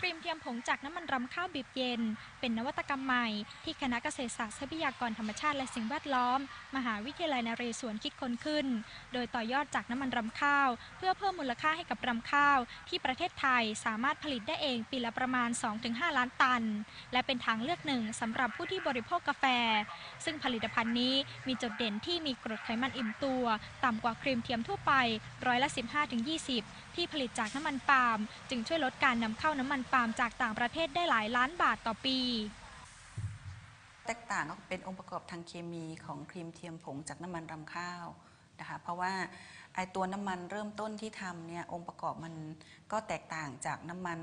ครีมเทียมผงจากน้ำมันรำข้าวบีบเย็น เป็นนวัตกรรมใหม่ ที่คณะเกษตรศาสตร์ทรัพยากรธรรมชาติและสิ่งแวดล้อม มหาวิทยาลัยนเรศวรคิดค้นขึ้น โดยต่อยอดจากน้ำมันรำข้าว เพื่อเพิ่มมูลค่าให้กับรำข้าว ที่ประเทศไทยสามารถผลิตได้เองปีละประมาณ 2-5 ล้านตัน และเป็นทางเลือกหนึ่งสำหรับผู้ที่บริโภคกาแฟ ซึ่งผลิตภัณฑ์นี้มีจุดเด่นที่มีกรดไขมันอิ่มตัว ต่ำกว่าครีมเทียมทั่วไปร้อยละ 15-20 ที่ผลิตจากน้ำมันปาล์มจึงช่วยลดการนำเข้าน้ำมันปาล์มจากต่างประเทศได้หลายล้านบาทต่อปี แตกต่างก็เป็นองค์ประกอบทางเคมีของครีมเทียมผงจากน้ำมันรำข้าวนะคะเพราะว่าไอตัวน้ำมันเริ่มต้นที่ทำเนี่ยองค์ประกอบมันก็แตกต่างจากน้ำมัน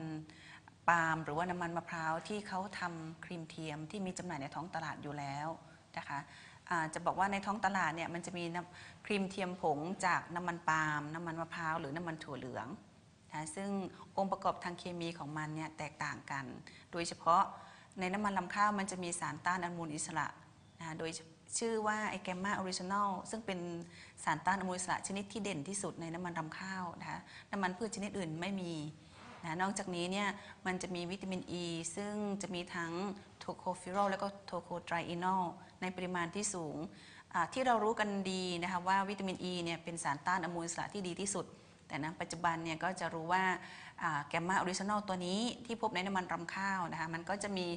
ปาล์มหรือว่าน้ำมันมะพร้าวที่เขาทำครีมเทียมที่มีจำหน่ายในท้องตลาดอยู่แล้วนะคะจะบอกว่าในท้องตลาดเนี่ยมันจะมีครีมเทียมผงจากน้ำมันปาล์มน้ำมันมะพร้าวหรือน้ำมันถั่วเหลือง นะซึ่งองค์ประกอบทางเคมีของมันเนี่ยแตกต่างกัน โดยเฉพาะในน้ำมันลำข้าวมันจะมีสารต้านอนุมูลอิสระนะโดยชื่อว่าไอแกมมาออริจินอลซึ่งเป็นสารต้านอนุมูลอิสระชนิดที่เด่นที่สุดในน้ำมันลำข้าวนะคะน้ำมันพืชชนิดอื่นไม่มีนะนอกจากนี้เนี่ยมันจะมีวิตามินอ e, ีซึ่งจะมีทั้งโทโคฟิโรลและก็โทโคไตรอีนอลในปริมาณที่สูงที่เรารู้กันดีนะคะว่าวิตามินอ e ีเนี่ยเป็นสารต้านอนุมูลอิสระที่ดีที่สุด แต่ณปัจจุบันเนี่ยก็จะรู้ว่าแกมมาออริจินอลตัวนี้ที่พบในน้ำมันรำข้าวนะคะมันก็จะมี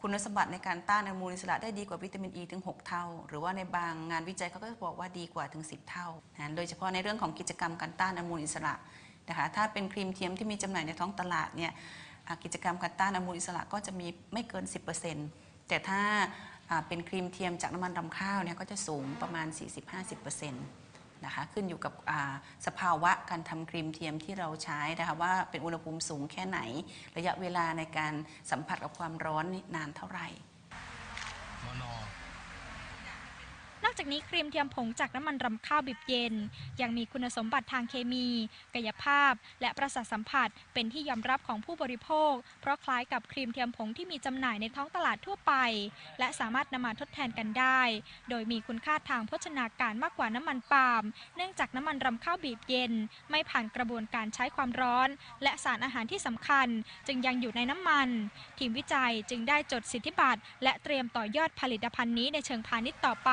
คุณสมบัติในการต้านอนุมูลอิสระได้ดีกว่าวิตามินอ e ีถึง 6 เท่า หรือว่าในบางงานวิจัยเขาก็บอกว่าดีกว่าถึง 10 เท่านะโดยเฉพาะในเรื่องของกิจกรรมการต้านอนุมูลอิสระนะคะถ้าเป็นครีมเทียมที่มีจำหน่ายในท้องตลาดเนี่ยกิจกรรมการต้านอนุมูลอิสระก็จะมีไม่เกิน 10%แต่ถ้าอ่าเป็นครีมเทียมจากน้ำมันรำข้าวเนี่ยก็จะสูงประมาณ 40-50%นะคะขึ้นอยู่กับสภาวะการทำครีมเทียมที่เราใช้นะคะว่าเป็นอุณหภูมิสูงแค่ไหน ระยะเวลาในการสัมผัสกับความร้อนนานเท่าไหร่มนอ นอกจากนี้ครีมเทียมผงจากน้ำมันรำข้าวบีบเย็น ยังมีคุณสมบัติทางเคมี กายภาพ และประสาทสัมผัส เป็นที่ยอมรับของผู้บริโภค เพราะคล้ายกับครีมเทียมผงที่มีจำหน่ายในท้องตลาดทั่วไป และสามารถนำมาทดแทนกันได้ โดยมีคุณค่าทางโภชนาการมากกว่าน้ำมันปาล์มเนื่องจากน้ำมันรำข้าวบีบเย็น ไม่ผ่านกระบวนการใช้ความร้อน และสารอาหารที่สำคัญ จึงยังอยู่ในน้ำมัน ทีมวิจัยจึงได้จดสิทธิบัตรและเตรียมต่อยอดผลิตภัณฑ์นี้ในเชิงพาณิชย์ต่อไป